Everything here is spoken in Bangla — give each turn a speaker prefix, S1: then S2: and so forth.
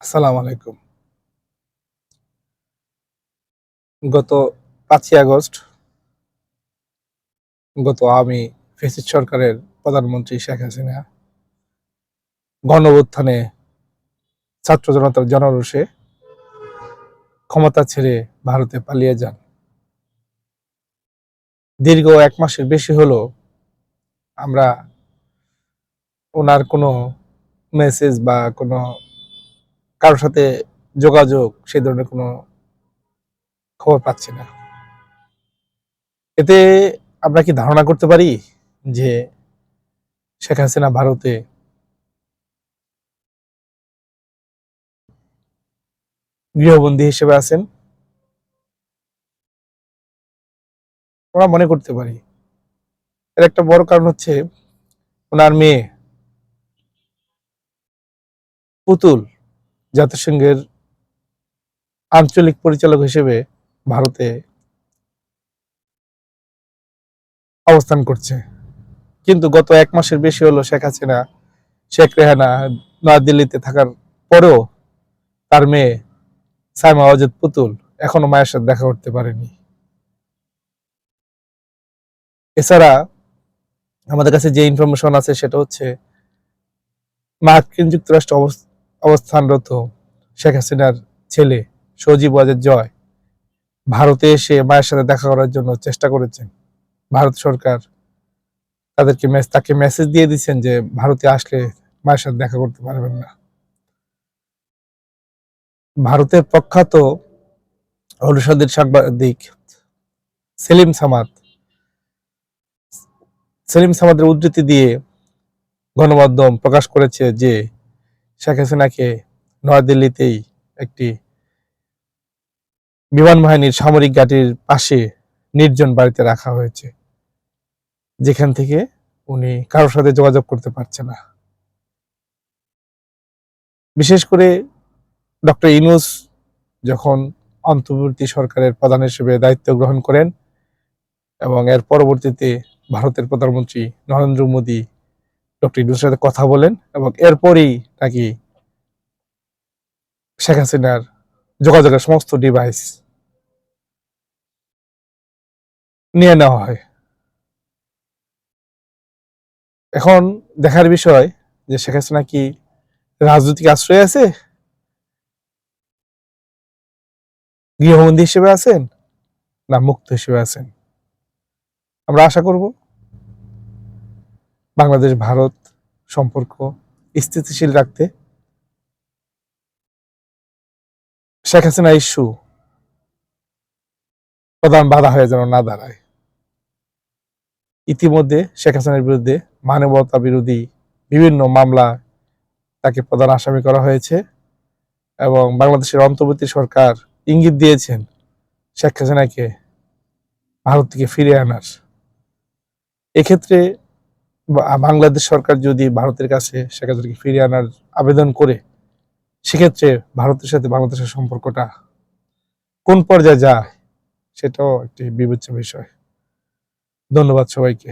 S1: আসসালামু আলাইকুম। গত পাঁচই আগস্ট, গত আমি ফেসিস সরকারের প্রধানমন্ত্রী শেখ হাসিনা গণঅভ্যুত্থানে ছাত্র জনতার জনরোষে ক্ষমতা ছেড়ে ভারতে পালিয়ে যান। দীর্ঘ এক মাসের বেশি হলো আমরা ওনার কোনো মেসেজ বা কোনো কারোর সাথে যোগাযোগ সেই ধরনের কোনো খবর পাচ্ছি না। এতে আমরা কি ধারণা করতে পারি যে শেখ হাসিনা ভারতে গৃহবন্দী হিসেবে আছেন? আমরা মনে করতে পারি। এর একটা বড় কারণ হচ্ছে ওনার মেয়ে পুতুল। জাতিসংঘের আঞ্চলিক পরিচালক হিসেবে ভারতে অবস্থান করছে। কিন্তু গত এক মাসের বেশি হলো শেখ হাসিনা, শেখ রেহানা নয়াদিল্লিতে থাকার পরেও তার মেয়ে সাইমা ওয়াজেদ পুতুল এখনও মায়ের সাথে দেখা করতে পারেনি। এছাড়া আমাদের কাছে যে ইনফরমেশন আছে সেটা হচ্ছে মার্কিন যুক্তরাষ্ট্র অবস- অবস্থানরত শেখ হাসিনার ছেলে সজীব ওয়াজেদ জয় ভারতে এসে মায়ের সাথে দেখা করার জন্য চেষ্টা করেছেন। ভারত সরকার তাদেরকে তাকে মেসেজ দিয়ে দিচ্ছেন যে ভারতে আসলে মায়ের সাথে দেখা করতে পারবেন না। ভারতের প্রখ্যাত অনুষদের সাংবাদিক সেলিম সামাদ সেলিম সামাদের উদ্ধৃতি দিয়ে গণমাধ্যম প্রকাশ করেছে যে শেখ হাসিনাকে নয়াদিল্লিতেই একটি বিমান বাহিনীর সামরিক ঘাঁটির পাশে নির্জন বাড়িতে রাখা হয়েছে। যেখান থেকে উনি কারোর সাথে যোগাযোগ করতে পারছে না। বিশেষ করে ডক্টর ইনুস যখন অন্তর্বর্তী সরকারের প্রধান হিসেবে দায়িত্ব গ্রহণ করেন এবং এর পরবর্তীতে ভারতের প্রধানমন্ত্রী নরেন্দ্র মোদী ডক্টর ইনুসের সাথে কথা বলেন এবং এরপরই নাকি শেখ হাসিনার যোগাযোগের সমস্ত ডিভাইস নিয়ে নেওয়া হয়। এখন দেখার বিষয় যে শেখ হাসিনা কি রাজনৈতিক আশ্রয় আছে? গৃহবন্দী হিসেবে আছেন না মুক্ত হিসেবে আছেন? আমরা আশা করব বাংলাদেশ, ভারত সম্পর্ক স্থিতিশীল রাখতে শেখ হাসিনা ইস্যু প্রধান বাধা হয়ে যেন না দাঁড়ায়। ইতিমধ্যে শেখ হাসিনার বিরুদ্ধে মানবতা বিরোধী বিভিন্ন মামলা তাকে প্রধান আসামি করা হয়েছে এবং বাংলাদেশের অন্তর্বর্তী সরকার ইঙ্গিত দিয়েছেন শেখ হাসিনাকে ভারত থেকে ফিরিয়ে আনার। এক্ষেত্রে বাংলাদেশ সরকার যদি ভারতের কাছে শেখ হাসিনাকে ফিরিয়ে আনার আবেদন করে, সেক্ষেত্রে ভারতের সাথে বাংলাদেশের সম্পর্কটা কোন পর্যায়ে যায়, সেটাও একটি বিবেচ্য বিষয়। ধন্যবাদ সবাইকে।